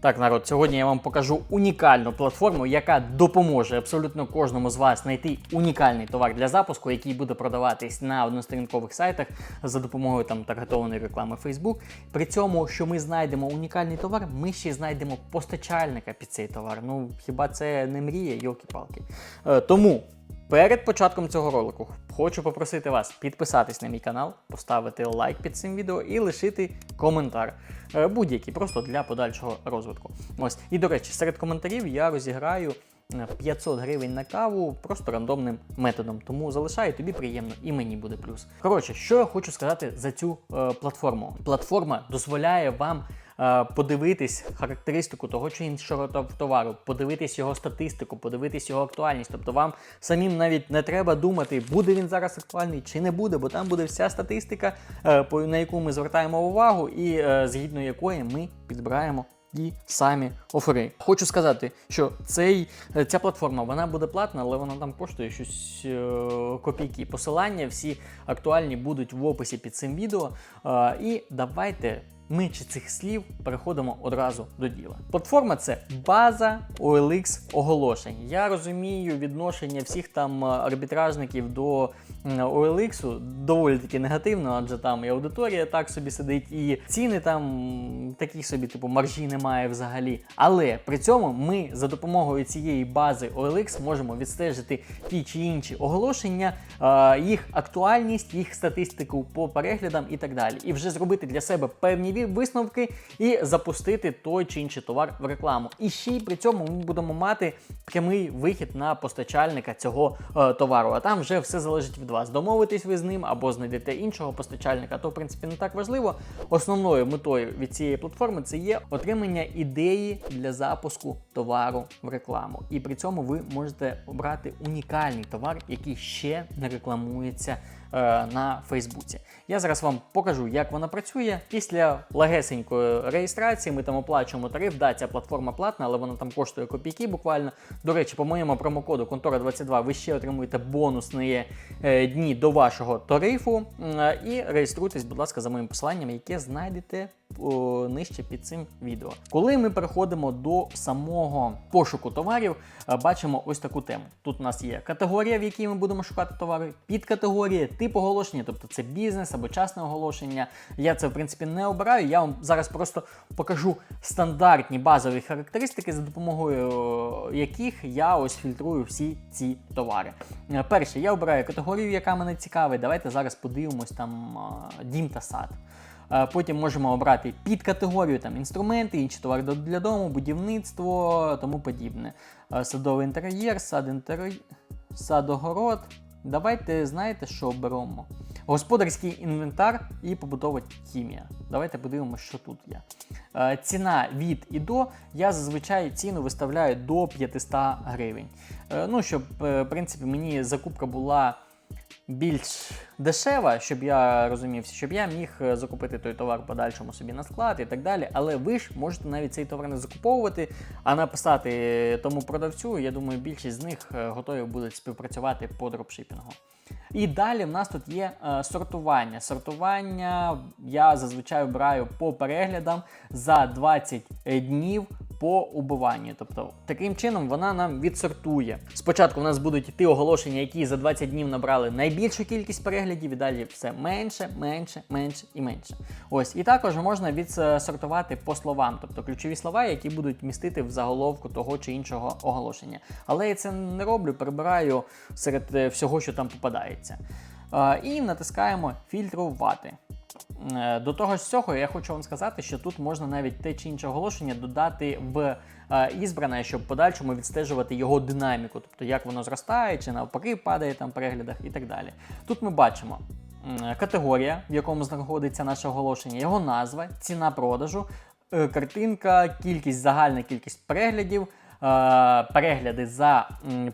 Так, народ, сьогодні я вам покажу унікальну платформу, яка допоможе абсолютно кожному з вас знайти унікальний товар для запуску, який буде продаватись на односторінкових сайтах за допомогою там таргетованої реклами Facebook. При цьому, що ми знайдемо унікальний товар, ми ще знайдемо постачальника під цей товар. Ну хіба це не мрія, йолки-палки. Е, тому. Перед початком цього ролику хочу попросити вас підписатись на мій канал, поставити лайк під цим відео і лишити коментар. Е, Будь-який, просто для подальшого розвитку. Ось. І до речі, серед коментарів я розіграю е, 500 гривень на каву просто рандомним методом. Тому залишаю тобі приємно і мені буде плюс. Коротше, що я хочу сказати за цю е, платформу. Платформа дозволяє вам е, подивитись характеристику того чи іншого товару, подивитись його статистику, подивитись його актуальність. Тобто вам самим навіть не треба думати, буде він зараз актуальний чи не буде, бо там буде вся статистика, е, на яку ми звертаємо увагу, і е, згідно якої ми підбираємо. І самі офери. Хочу сказати, що цей, е, ця платформа вона буде платна, але вона там коштує щось е, копійки. Посилання всі актуальні будуть в описі під цим відео. Е, і давайте менше цих слів переходимо одразу до діла. Платформа це база OLX оголошень. Я розумію відношення всіх там е, арбітражників до м, OLX доволі таки негативно, адже там і аудиторія так собі сидить, і ціни там такі собі, типу, маржі немає взагалі. Але при цьому ми за допомогою цієї бази OLX можемо відстежити ті чи інші оголошення, їх актуальність, їх статистику по переглядам і так далі. І вже зробити для себе певні висновки і запустити той чи інший товар в рекламу. І ще й при цьому ми будемо мати прямий вихід на постачальника цього е, товару. А там вже все залежить від вас. Домовитись ви з ним або знайдете іншого постачальника, то в принципі не так важливо. Основною метою від цієї платформи це є отримання ідеї для запуску товару в рекламу. І при цьому ви можете обрати унікальний товар, який ще не рекламується на Фейсбуці. Я зараз вам покажу, як вона працює. Після легесенької реєстрації ми там оплачуємо тариф. Да, ця платформа платна, але вона там коштує копійки буквально. До речі, по моєму промокоду Контора 22 ви ще отримуєте бонусні е, дні до вашого тарифу. Е, І реєструйтесь, будь ласка, за моїм посиланням, яке знайдете нижче під цим відео. Коли ми переходимо до самого пошуку товарів, е, бачимо ось таку тему. Тут у нас є категорія, в якій ми будемо шукати товари, підкатегорії, тип оголошення, тобто це бізнес або частне оголошення. Я це в принципі не обираю. Я вам зараз просто покажу стандартні базові характеристики, за допомогою яких я ось фільтрую всі ці товари. Е, Перше, я обираю категорію, яка мене цікавить. Давайте зараз подивимось там дім та сад. Е, Потім можемо обрати під категорію там інструменти, інші товари для дому, будівництво, тому подібне. Е, Садовий інтер'єр, сад інтер'єр, сад-огород. Давайте знаєте, що оберемо? Господарський інвентар і побутова хімія. Давайте подивимося, що тут є. Е, Ціна від і до. Я зазвичай ціну виставляю до 500 гривень. Е, Ну, щоб, е, в принципі, мені закупка була більш дешева, щоб я розумівся, щоб я міг е, закупити той товар подальшому собі на склад і так далі. Але ви ж можете навіть цей товар не закуповувати, а написати тому продавцю. Я думаю, більшість з них е, готові будуть співпрацювати по дропшипінгу. І далі в нас тут є е, сортування. Сортування я зазвичай обираю по переглядам за 20 днів по убиванню. Тобто таким чином вона нам відсортує. Спочатку в нас будуть йти оголошення, які за 20 днів набрали найбільшу кількість переглядів, і далі все менше, менше, менше і менше. Ось, і також можна відсортувати по словам, тобто ключові слова, які будуть містити в заголовку того чи іншого оголошення. Але я це не роблю, прибираю серед е, всього, що там попадається. Е, І натискаємо фільтрувати. Е, До того ж цього я хочу вам сказати, що тут можна навіть те чи інше оголошення додати в е, ізбране, щоб в подальшому відстежувати його динаміку, тобто як воно зростає, чи навпаки падає там в переглядах і так далі. Тут ми бачимо категорія, в якому знаходиться наше оголошення, його назва, ціна продажу, е, картинка, кількість, загальна кількість переглядів. Е, Перегляди за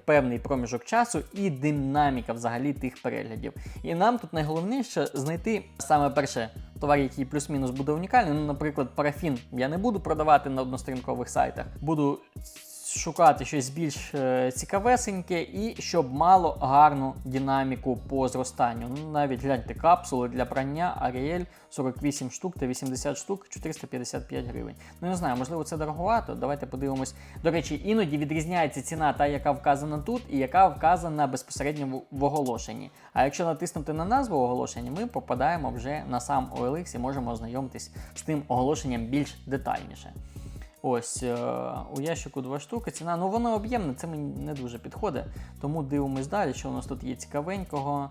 певний проміжок часу і динаміка взагалі тих переглядів. І нам тут найголовніше знайти саме перше товар, який плюс-мінус буде унікальний. Ну, наприклад, парафін я не буду продавати на односторінкових сайтах. Буду шукати щось більш е, цікавесеньке і щоб мало гарну динаміку по зростанню. Ну, навіть гляньте капсули для прання Ariel 48 штук та 80 штук 455 гривень. Ну не знаю, можливо, це дороговато. Давайте подивимось. До речі, іноді відрізняється ціна та, яка вказана тут, і яка вказана безпосередньо в- в оголошенні. А якщо натиснути на назву оголошення, ми попадаємо вже на сам OLX і можемо ознайомитись з тим оголошенням більш детальніше. Ось е, у ящику два штуки. Ціна, ну воно об'ємне, це мені не дуже підходить. Тому дивимось далі, що у нас тут є цікавенького.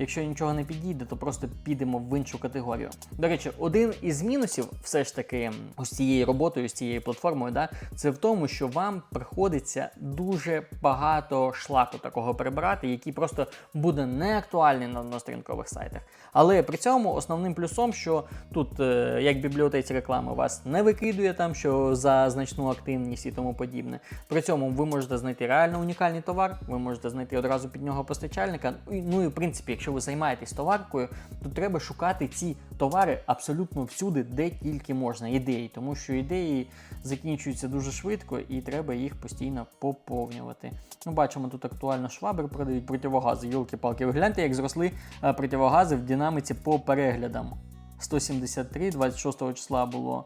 Якщо нічого не підійде, то просто підемо в іншу категорію. До речі, один із мінусів, все ж таки, ось цією роботою, з цією платформою, да, це в тому, що вам приходиться дуже багато шлаку такого прибирати, який просто буде не актуальний на однострінкових сайтах. Але при цьому основним плюсом, що тут, е, як бібліотеці реклами, вас не викидує там, що за значну активність і тому подібне. При цьому ви можете знайти реально унікальний товар, ви можете знайти одразу під нього постачальника. Ну Ну і в принципі, якщо ви займаєтесь товаркою, то треба шукати ці товари абсолютно всюди, де тільки можна. Ідеї, тому що ідеї закінчуються дуже швидко і треба їх постійно поповнювати. Ну, бачимо, тут актуально швабри продають противогази. Йолки-палки, ви гляньте, як зросли е, противогази в динаміці по переглядам. 173, 26 числа було.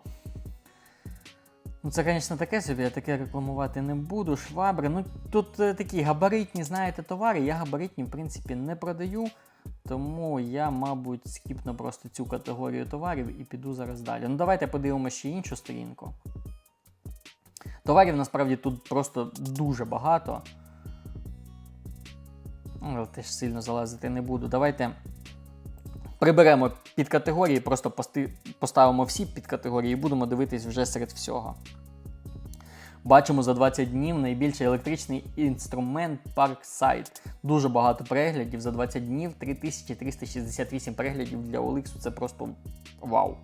Ну, це, звісно, таке собі, я таке рекламувати не буду. Швабри. Ну, тут е, такі габаритні, знаєте, товари. Я габаритні, в принципі, не продаю. Тому я, мабуть, скіпну просто цю категорію товарів і піду зараз далі. Ну, давайте подивимося ще іншу сторінку. Товарів насправді тут просто дуже багато. Ну, теж сильно залазити не буду. Давайте приберемо під категорії, просто поставимо всі під категорії і будемо дивитись вже серед всього. Бачимо за 20 днів найбільший електричний інструмент Parkside. Дуже багато переглядів за 20 днів, 3368 переглядів для OLX. Це просто вау.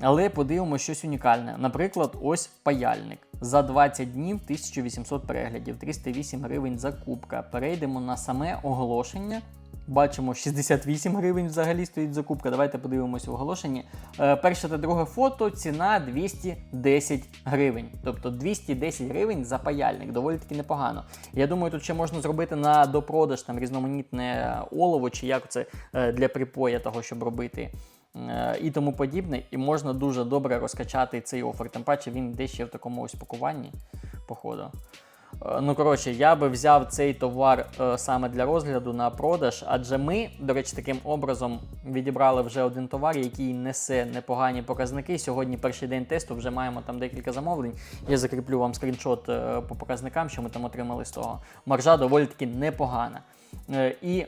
Але подивимося щось унікальне. Наприклад, ось паяльник. За 20 днів 1800 переглядів, 308 гривень закупка. Перейдемо на саме оголошення. Бачимо, 68 гривень взагалі стоїть закупка. Давайте подивимося в оголошенні. Е, перше та друге фото ціна 210 гривень. Тобто 210 гривень за паяльник. Доволі таки непогано. Я думаю, тут ще можна зробити на допродаж там різноманітне олово, чи як це е, для припоя того, щоб робити е, і тому подібне, і можна дуже добре розкачати цей офер. Тим паче він йде ще в такому ось пакуванні, походу. Е, Ну, коротше, я би взяв цей товар е, саме для розгляду на продаж, адже ми, до речі, таким образом відібрали вже один товар, який несе непогані показники. Сьогодні перший день тесту, вже маємо там декілька замовлень. Я закріплю вам скріншот е, по показникам, що ми там отримали з того. Маржа доволі таки непогана. І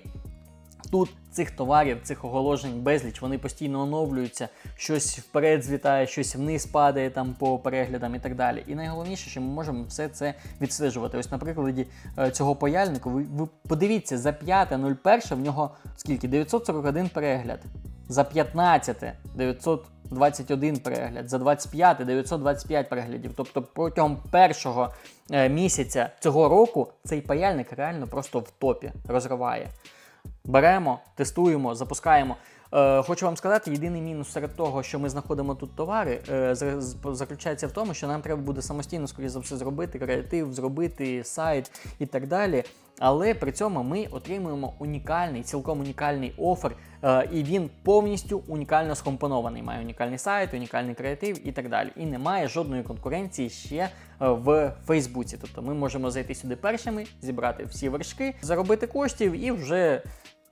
Тут цих товарів, цих оголошень безліч, вони постійно оновлюються, щось вперед злітає, щось вниз падає там по переглядам і так далі. І найголовніше, що ми можемо все це відстежувати. Ось на прикладі е, цього паяльнику, ви, ви подивіться, за 5.01 в нього скільки? 941 перегляд. За 15 921 перегляд, за 25 925 переглядів. Тобто протягом першого е, місяця цього року цей паяльник реально просто в топі розриває. Беремо, тестуємо, запускаємо. Е, хочу вам сказати, єдиний мінус серед того, що ми знаходимо тут товари, е, заключається в тому, що нам треба буде самостійно, скоріше за все, зробити креатив, зробити сайт і так далі. Але при цьому ми отримуємо унікальний, цілком унікальний офер, е, і він повністю унікально скомпонований. Має унікальний сайт, унікальний креатив і так далі. І немає жодної конкуренції ще в Фейсбуці. Тобто ми можемо зайти сюди першими, зібрати всі вершки, заробити коштів і вже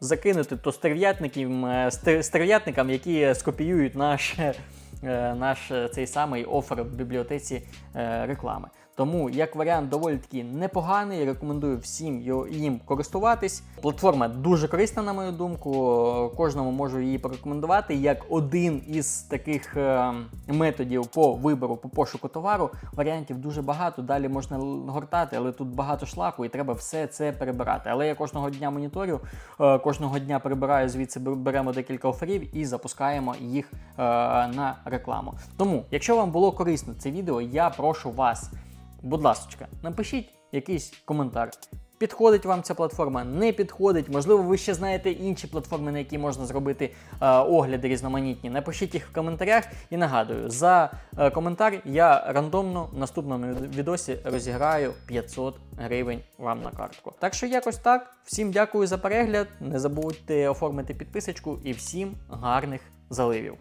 закинути то е, стерв'ятникам, які скопіюють наш, е, наш е, цей самий офер в бібліотеці реклами. Тому, як варіант, доволі таки непоганий. Рекомендую всім їм користуватись. Платформа дуже корисна, на мою думку. Кожному можу її порекомендувати як один із таких е, методів по вибору, по пошуку товару. Варіантів дуже багато. Далі можна гортати, але тут багато шлаку і треба все це перебирати. Але я кожного дня моніторю, е, кожного дня прибираю звідси, беремо декілька оферів і запускаємо їх е, на рекламу. Тому, якщо вам було корисно це відео, я прошу вас. Будь ласка, напишіть якийсь коментар. підходить вам ця платформа, не підходить. Можливо, ви ще знаєте інші платформи, на які можна зробити е, огляди різноманітні. Напишіть їх в коментарях і нагадую, за е, коментар я рандомно в наступному відосі розіграю 500 гривень вам на картку. Так що якось так. Всім дякую за перегляд. Не забудьте оформити підписочку і всім гарних заливів.